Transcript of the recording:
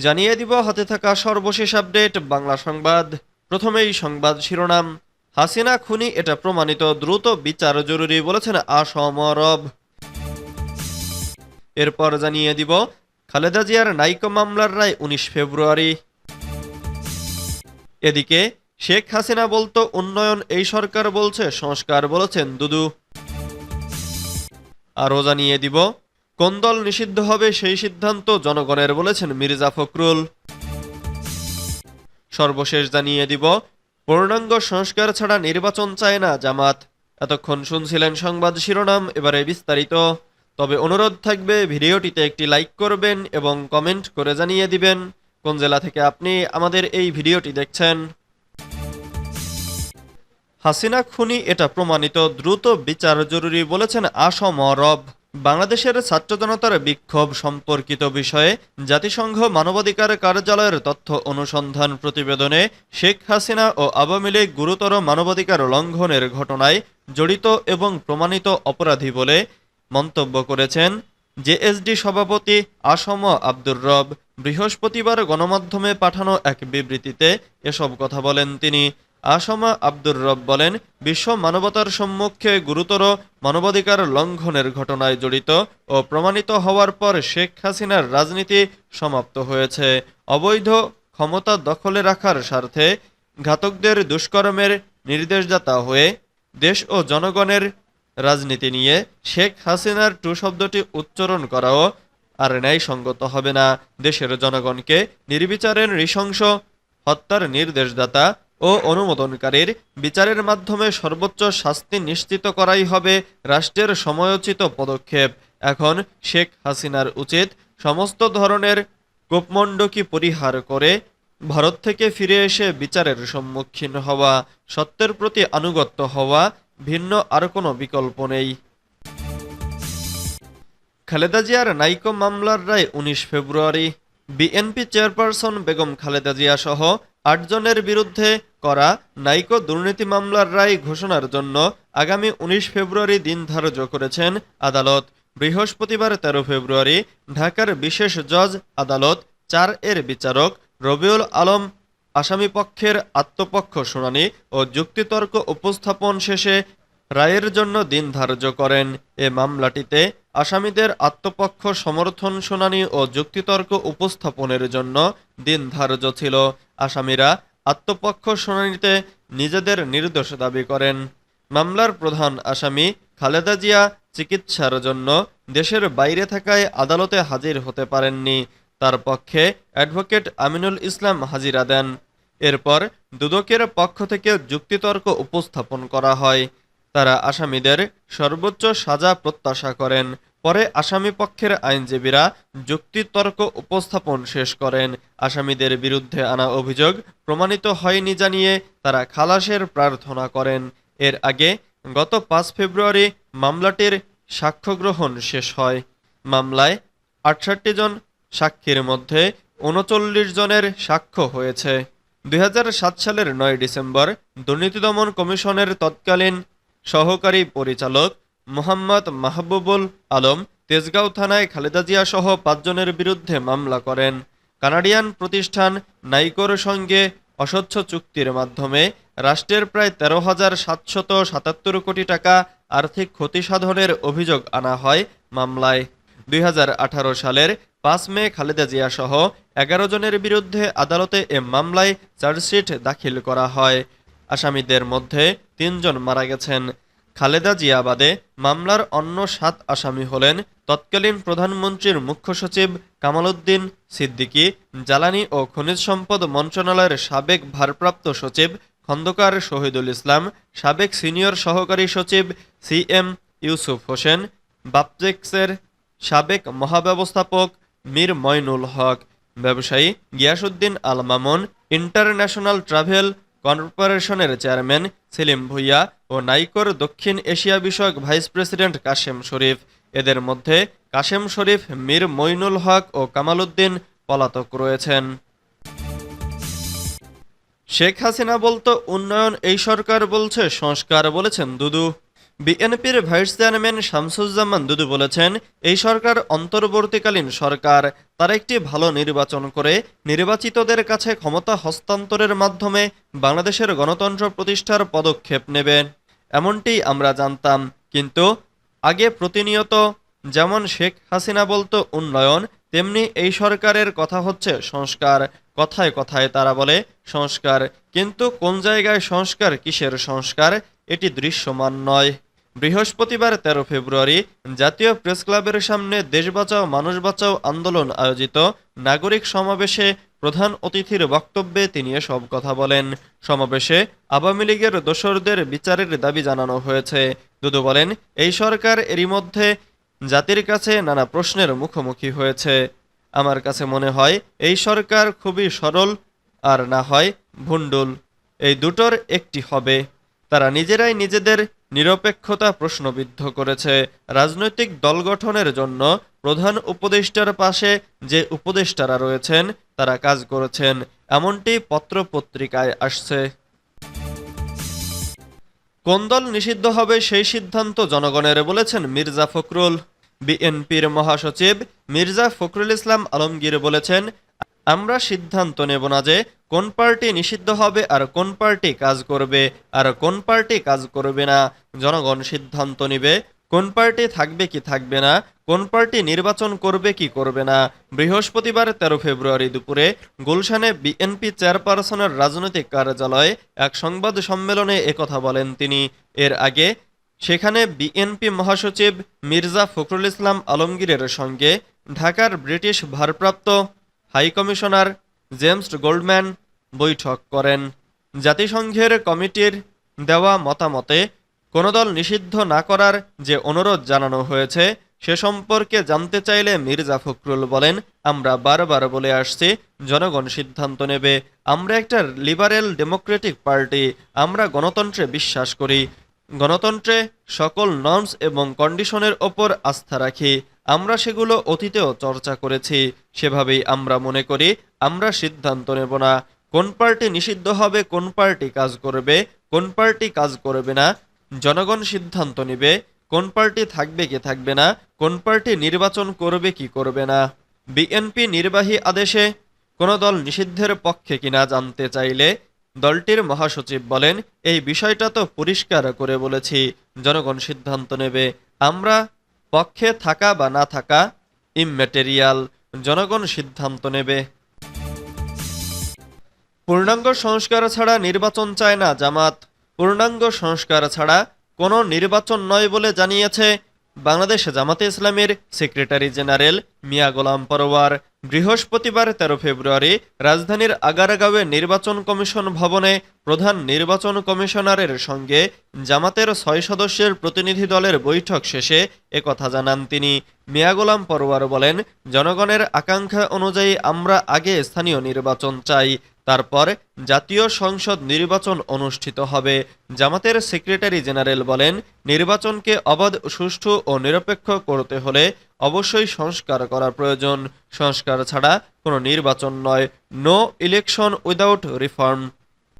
জানিয়ে দিব, হাতে থাকা সর্বশেষ আপডেট, বাংলা সংবাদ। প্রথমেই সংবাদ শিরোনাম। হাসিনা খুনি, এটা প্রমাণিত, দ্রুত বিচার জরুরি বলেছেন আসমরব এরপর জানিয়ে দিব, খালেদা জিয়ার নাইকো মামলার রায় উনিশ ফেব্রুয়ারি। এদিকে, শেখ হাসিনা বলতো, উন্নয়ন এই সরকার বলছে, সংস্কার বলেছেন দুদু। আরও জানিয়ে দিব কোন দল নিষিদ্ধ হবে সেই সিদ্ধান্ত জনগণের বলেছেন মির্জা ফখরুল। সর্বশেষ জানিয়ে দিব, পূর্ণাঙ্গ সংস্কার ছাড়া নির্বাচন চায় না জামাত। এতক্ষণ শুনছিলেন সংবাদ শিরোনাম, এবারে বিস্তারিত। তবে অনুরোধ থাকবে, ভিডিওটিতে একটি লাইক করবেন এবং কমেন্ট করে জানিয়ে দিবেন কোন জেলা থেকে আপনি আমাদের এই ভিডিওটি দেখছেন। হাসিনা খুনি, এটা প্রমাণিত। দ্রুত বিচার জরুরি বলেছেন আসম রব বাংলাদেশের ছাত্র জনতার বিক্ষোভ সম্পর্কিত বিষয়ে জাতিসংঘ মানবাধিকার কার্যালয়ের তথ্য অনুসন্ধান প্রতিবেদনে শেখ হাসিনা ও লীগ গুরুতর মানবাধিকার লঙ্ঘনের ঘটনায় জড়িত এবং প্রমাণিত অপরাধী বলে মন্তব্য করেছেন জেএসডি সভাপতি আসম আব্দুর রব। বৃহস্পতিবার গণমাধ্যমে পাঠানো এক বিবৃতিতে এসব কথা বলেন তিনি। আসমা আব্দুর রব বলেন, বিশ্ব মানবতার সম্মুখে গুরুতর মানবাধিকার লঙ্ঘনের ঘটনায় জড়িত ও প্রমাণিত হওয়ার পর শেখ হাসিনার রাজনীতি সমাপ্ত হয়েছে। অবৈধ ক্ষমতা দখলে রাখার স্বার্থে ঘাতকদের দুষ্কর্মের নির্দেশদাতা হয়ে দেশ ও জনগণের রাজনীতি নিয়ে শেখ হাসিনার টু শব্দটি উচ্চারণ করাও আর ন্যায়সঙ্গত হবে না। দেশের জনগণকে নির্বিচারের নৃশংস হত্যার নির্দেশদাতা ও অনুমোদনকারীর বিচারের মাধ্যমে সর্বোচ্চ শাস্তি নিশ্চিত করাই হবে রাষ্ট্রের সময়োচিত পদক্ষেপ। এখন শেখ হাসিনার উচিত সমস্ত ধরনের কোপমণ্ডকি পরিহার করে ভারত থেকে ফিরে এসে বিচারের সম্মুখীন হওয়া, সত্যের প্রতি আনুগত্য হওয়া ভিন্ন আর কোনো বিকল্প নেই। খালেদা জিয়ার নাইকো মামলার রায় উনিশ ফেব্রুয়ারি। বিএনপি চেয়ারপারসন বেগম খালেদা জিয়া সহ আটজনের বিরুদ্ধে করা নাইকো দুর্নীতি মামলার রায় ঘোষণার জন্য আগামী উনিশ ফেব্রুয়ারি দিন ধার্য করেছেন আদালত। বৃহস্পতিবার তেরো ফেব্রুয়ারি ঢাকার বিশেষ জজ আদালত চার এর বিচারক রবিউল আলম আসামি পক্ষের আত্মপক্ষ শুনানি ও যুক্তিতর্ক উপস্থাপন শেষে রায়ের জন্য দিন ধার্য করেন। এ মামলাটিতে আসামিদের আত্মপক্ষ সমর্থন, শুনানি ও যুক্তিতর্ক উপস্থাপনের জন্য দিন ধার্য ছিল। আসামিরা আত্মপক্ষ শুনানিতে নিজেদের নির্দোষ দাবি করেন। মামলার প্রধান আসামি খালেদা জিয়া চিকিৎসার জন্য দেশের বাইরে থাকায় আদালতে হাজির হতে পারেননি। তার পক্ষে অ্যাডভোকেট আমিনুল ইসলাম হাজিরা দেন। এরপর দুদকের পক্ষ থেকে যুক্তিতর্ক উপস্থাপন করা হয়। তারা আসামিদের সর্বোচ্চ সাজা প্রত্যাশা করেন। পরে আসামি পক্ষের আইনজীবীরা যুক্তিতর্ক উপস্থাপন শেষ করেন। আসামিদের বিরুদ্ধে আনা অভিযোগ প্রমাণিত হয়নি জানিয়ে তারা খালাসের প্রার্থনা করেন। এর আগে গত পাঁচ ফেব্রুয়ারি মামলাটির সাক্ষ্য গ্রহণ শেষ হয়। মামলায় আটষট্টি জন সাক্ষীর মধ্যে উনচল্লিশ জনের সাক্ষ্য হয়েছে। দু হাজার সাত সালের নয় ডিসেম্বর দুর্নীতি দমন কমিশনের তৎকালীন সহকারী পরিচালক মোহাম্মদ মাহবুবুল আলম তেজগাঁও থানায় খালেদা জিয়া সহ পাঁচজনের বিরুদ্ধে মামলা করেন। কানাডিয়ান প্রতিষ্ঠান নাইকোর সঙ্গে অস্বচ্ছ চুক্তির মাধ্যমে রাষ্ট্রের প্রায় তেরো হাজার সাতশত সাতাত্তর কোটি টাকা আর্থিক ক্ষতি সাধনের অভিযোগ আনা হয় মামলায়। দুই হাজার আঠারো সালের পাঁচ মে খালেদা জিয়া সহ এগারো জনের বিরুদ্ধে আদালতে এ মামলায় চার্জশিট দাখিল করা হয়। আসামিদের মধ্যে তিনজন মারা গেছেন। খালেদা জিয়াবাদে মামলার অন্য সাত আসামি হলেন তৎকালীন প্রধানমন্ত্রীর মুখ্য সচিব কামালউদ্দিন সিদ্দিকী, জ্বালানি ও খনিজ সম্পদ মন্ত্রণালয়ের সাবেক ভারপ্রাপ্ত সচিব খন্দকার শহীদুল ইসলাম, সাবেক সিনিয়র সহকারী সচিব সি এম ইউসুফ হোসেন, বাপজেক্সের সাবেক মহাব্যবস্থাপক মীর ময়নুল হক, ব্যবসায়ী গিয়াসুদ্দিন আল মামুন, ইন্টারন্যাশনাল ট্রাভেল কর্পোরেশনের চেয়ারম্যান সেলিম ভুইয়া ও নাইকোর দক্ষিণ এশিয়া বিষয়ক ভাইস প্রেসিডেন্ট কাশেম শরীফ। এদের মধ্যে কাশেম শরীফ, মীর মইনুল হক ও কামালউদ্দিন পলাতক রয়েছেন। শেখ হাসিনা বলতো, উন্নয়ন এই সরকার বলছে, সংস্কার বলেছেন দুদু। বিএনপির ভাইস চেয়ারম্যান শামসুজ্জামান দুদু বলেছেন, এই সরকার অন্তর্বর্তীকালীন সরকার, তারা একটি ভালো নির্বাচন করে নির্বাচিতদের কাছে ক্ষমতা হস্তান্তরের মাধ্যমে বাংলাদেশের গণতন্ত্র প্রতিষ্ঠার পদক্ষেপ নেবেন। এমনটি আমরা জানতাম, কিন্তু আগে প্রতিনিয়ত যেমন শেখ হাসিনা বলতো উন্নয়ন, তেমনি এই সরকারের কথা হচ্ছে সংস্কার। কথায় কথায় তারা বলে, সংস্কার। কিন্তু কোন জায়গায় সংস্কার, কিসের সংস্কার, এটি দৃশ্যমান নয়। বৃহস্পতিবার তেরো ফেব্রুয়ারি জাতীয় প্রেস ক্লাবের সামনে দেশ বাঁচাও, মানুষ বাঁচাও আন্দোলন আয়োজিত। নাগরিক সমাবেশে প্রধান অতিথির বক্তব্যে তিনি সব কথা বলেন। সমাবেশে আওয়ামী লীগের দোসরদের বিচারের দাবি জানানো হয়েছে। দুদু বলেন, এই সরকার এরই মধ্যে জাতির কাছে নানা প্রশ্নের মুখোমুখি হয়েছে। আমার কাছে মনে হয়, এই সরকার খুবই সরল আর না হয় ভুন্ডুল এই দুটোর একটি হবে। তারা নিজেরাই নিজেদের নিরপেক্ষতা প্রশ্নবিদ্ধ করেছে। রাজনৈতিক দল গঠনের জন্য প্রধান উপদেষ্টার পাশে যে উপদেষ্টারা রয়েছেন, তারা কাজ করেছেন। এমনটি পত্রপত্রিকায় আসছে। কোন দল নিষিদ্ধ হবে সেই সিদ্ধান্ত জনগণের বলেছেন মির্জা ফখরুল। বিএনপির মহাসচিব মির্জা ফখরুল ইসলাম আলমগীর বলেছেন, আমরা সিদ্ধান্ত নেব না যে কোন পার্টি নিষিদ্ধ হবে আর কোন পার্টি কাজ করবে আর কোন পার্টি কাজ করবে না, জনগণ সিদ্ধান্ত নেবে। কোন পার্টি থাকবে কি থাকবে না, কোন পার্টি নির্বাচন করবে কি করবে না। বৃহস্পতিবার তেরো ফেব্রুয়ারি দুপুরে গুলশানে বিএনপি চেয়ারপারসনের রাজনৈতিক কার্যালয়ে এক সংবাদ সম্মেলনে একথা বলেন তিনি। এর আগে সেখানে বিএনপি মহাসচিব মির্জা ফখরুল ইসলাম আলমগীরের সঙ্গে ঢাকার ব্রিটিশ ভারপ্রাপ্ত হাইকমিশনার জেমস গোল্ডম্যান বৈঠক করেন। জাতিসংঘের কমিটির দেওয়া মতামতে, কোনো দল নিষিদ্ধ না করার যে অনুরোধ জানানো হয়েছে, সে সম্পর্কে জানতে চাইলে মির্জা ফখরুল বলেন, আমরা বারবার বলে আসছি, জনগণ সিদ্ধান্ত নেবে। আমরা একটা লিবারেল ডেমোক্রেটিক পার্টি, আমরা গণতন্ত্রে বিশ্বাস করি। গণতন্ত্রে সকল নর্মস এবং কন্ডিশনের ওপর আস্থা রাখি। আমরা সেগুলো অতীতেও চর্চা করেছি। সেভাবেই আমরা মনে করি, আমরা সিদ্ধান্ত নেব না। কোন পার্টি নিষিদ্ধ হবে, কোন পার্টি কাজ করবে, কোন পার্টি কাজ করবে না, জনগণ সিদ্ধান্ত নেবে, কোন পার্টি থাকবে কি থাকবে না, কোন পার্টি নির্বাচন করবে কি করবে না। বিএনপি নির্বাহী আদেশে কোনো দল নিষিদ্ধের পক্ষে কিনা জানতে চাইলে দলটির মহাসচিব বলেন, এই বিষয়টা তো পরিষ্কার করে বলেছি, জনগণ সিদ্ধান্ত নেবে। আমরা পক্ষে থাকা বা না থাকা ইমম্যাটেরিয়াল জনগণ সিদ্ধান্ত নেবে। পূর্ণাঙ্গ সংস্কার ছাড়া নির্বাচন চায় না জামাত। পূর্ণাঙ্গ সংস্কার ছাড়া কোনো নির্বাচন নয় বলে জানিয়েছে বাংলাদেশ জামাতে ইসলামের সেক্রেটারি জেনারেল মিয়া গোলাম পরোয়ার বৃহস্পতিবার তেরো ফেব্রুয়ারি রাজধানীর আগারগাঁওয়ে নির্বাচন কমিশন ভবনে প্রধান নির্বাচন কমিশনারের সঙ্গে জামাতের ছয় সদস্যের প্রতিনিধি দলের বৈঠক শেষে একথা জানান তিনি। মিয়া গোলাম পরোয়ার বলেন, জনগণের আকাঙ্ক্ষা অনুযায়ী আমরা আগে স্থানীয় নির্বাচন চাই। তারপর জাতীয় সংসদ নির্বাচন অনুষ্ঠিত হবে। জামাতের সেক্রেটারি জেনারেল বলেন, নির্বাচনকে অবাধ, সুষ্ঠু ও নিরপেক্ষ করতে হলে অবশ্যই সংস্কার করা প্রয়োজন। সংস্কার ছাড়া কোনো নির্বাচন নয়। No election without reform.